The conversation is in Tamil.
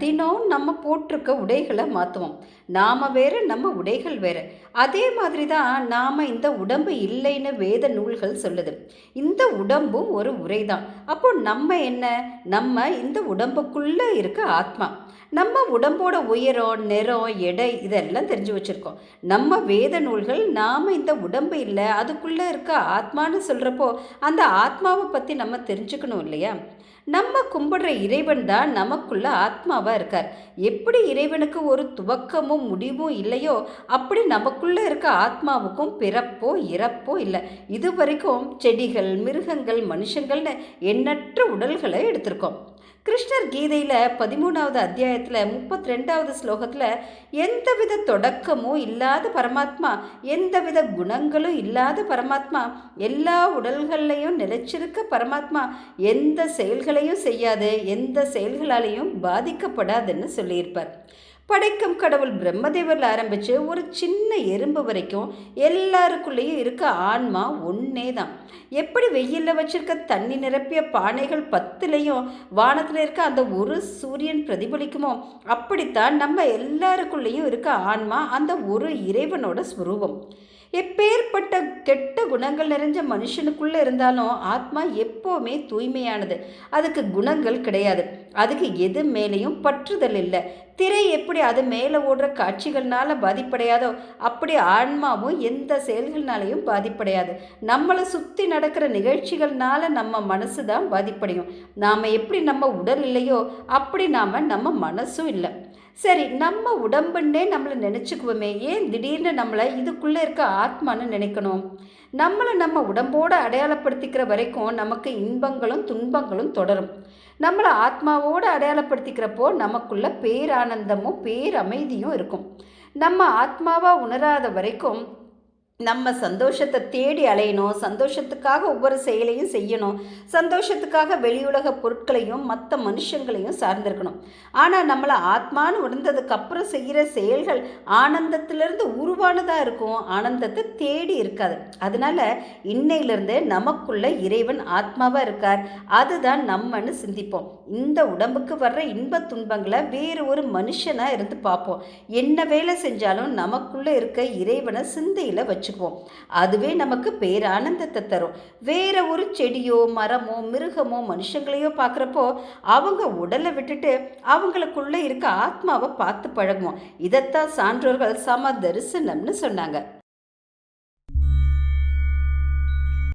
தினம் நம்ம போட்டிருக்க உடைகளை மாற்றுவோம் நாம் வேறு நம்ம உடைகள் வேறு. அதே மாதிரி தான் நாம் இந்த உடம்பு இல்லைன்னு வேத நூல்கள் சொல்லுது. இந்த உடம்பும் ஒரு உரை தான் அப்போ நம்ம என்ன? நம்ம இந்த உடம்புக்குள்ளே இருக்க ஆத்மா. நம்ம உடம்போட உயரம் நிறம் எடை இதெல்லாம் தெரிஞ்சு வச்சுருக்கோம். நம்ம வேத நூல்கள் நாம் இந்த உடம்பு இல்லை அதுக்குள்ளே இருக்க ஆத்மான்னு சொல்கிறப்போ அந்த ஆத்மாவை பற்றி நம்ம தெரிஞ்சுக்கணும் இல்லையா? நம்ம கும்பிடுற இறைவன் தான் நமக்குள்ள ஆத்மாவாக இருக்கார். எப்படி இறைவனுக்கு ஒரு துவக்கமும் முடிவும் இல்லையோ அப்படி நமக்குள்ளே இருக்க ஆத்மாவுக்கும் பிறப்போ இறப்போ இல்லை. இது வரைக்கும் செடிகள் மிருகங்கள் மனுஷங்கள்னு எண்ணற்ற உடல்களை எடுத்திருக்கோம். கிருஷ்ணர் கீதையில் பதிமூணாவது அத்தியாயத்தில் முப்பத்தி ரெண்டாவது ஸ்லோகத்தில் எந்தவித தொடக்கமும் இல்லாத பரமாத்மா எந்தவித குணங்களும் இல்லாத பரமாத்மா எல்லா உடல்கள்லையும் நிலைச்சிருக்க பரமாத்மா எந்த செயல்களையும் செய்யாது எந்த செயல்களாலையும் பாதிக்கப்படாதுன்னு சொல்லியிருப்பார். படைக்கும் கடவுள் பிரம்மதேவரில் ஆரம்பித்து ஒரு சின்ன எறும்பு வரைக்கும் எல்லாருக்குள்ளேயும் இருக்க ஆன்மா ஒன்றே தான் எப்படி வெயிலில் வச்சிருக்க தண்ணி நிரப்பிய பானைகள் பத்துலேயும் வானத்தில் இருக்க அந்த ஒரு சூரியன் பிரதிபலிக்குமோ அப்படித்தான் நம்ம எல்லாருக்குள்ளேயும் இருக்க ஆன்மா அந்த ஒரு இறைவனோட ஸ்வரூபம். எப்பேற்பட்ட கெட்ட குணங்கள் நிறைஞ்ச மனுஷனுக்குள்ளே இருந்தாலும் ஆத்மா எப்போவுமே தூய்மையானது. அதுக்கு குணங்கள் கிடையாது. அதுக்கு எது மேலேயும் பற்றுதல் இல்லை. திரை எப்படி அது மேலே ஓடுற காட்சிகள்னால பாதிப்படையாதோ அப்படி ஆன்மாவும் எந்த செயல்கள்னாலையும் பாதிப்படையாது. நம்மளை சுற்றி நடக்கிற நிகழ்ச்சிகள்னால நம்ம மனசு தான் பாதிப்படையும். நாம் எப்படி நம்ம உடல் இல்லையோ அப்படி நாம் நம்ம மனசும் இல்லை. சரி நம்ம உடம்புன்னே நம்மளை நினச்சிக்குவோமே ஏன் திடீர்னு நம்மளை இதுக்குள்ளே இருக்க ஆத்மான்னு நினைக்கணும்? நம்மளை நம்ம உடம்போடு அடையாளப்படுத்திக்கிற வரைக்கும் நமக்கு இன்பங்களும் துன்பங்களும் தொடரும். நம்மளை ஆத்மாவோடு அடையாளப்படுத்திக்கிறப்போ நமக்குள்ள பேரானந்தமும் பேரமைதியும் இருக்கும். நம்ம ஆத்மாவாக உணராத வரைக்கும் நம்ம சந்தோஷத்தை தேடி அலையணும். சந்தோஷத்துக்காக ஒவ்வொரு செயலையும் செய்யணும். சந்தோஷத்துக்காக வெளியுலக பொருட்களையும் மற்ற மனுஷங்களையும் சார்ந்திருக்கணும். ஆனால் நம்மளை ஆத்மான்னு உணர்ந்ததுக்கு அப்புறம் செய்கிற செயல்கள் ஆனந்தத்திலிருந்து உருவானதாக இருக்கும். ஆனந்தத்தை தேடி இருக்காது. அதனால இன்னையிலிருந்து நமக்குள்ள இறைவன் ஆத்மாவாக இருக்கார். அதுதான் நம்மன்னு சிந்திப்போம். இந்த உடம்புக்கு வர்ற இன்ப துன்பங்களை வேறு ஒரு மனுஷனாக இருந்து பார்ப்போம். என்ன வேலை செஞ்சாலும் நமக்குள்ளே இருக்க இறைவனை சிந்தையில் வச்சு வச்சுக்குவோம். அதுவே நமக்கு பேரானந்தத்தை தரும். வேற ஒரு செடியோ மரமோ மிருகமோ மனுஷங்களையோ பார்க்குறப்போ அவங்க உடலை விட்டுட்டு அவங்களுக்குள்ளே இருக்க ஆத்மாவை பார்த்து பழகுவோம். இதைத்தான் சான்றோர்கள் சம தரிசனம்னு சொன்னாங்க.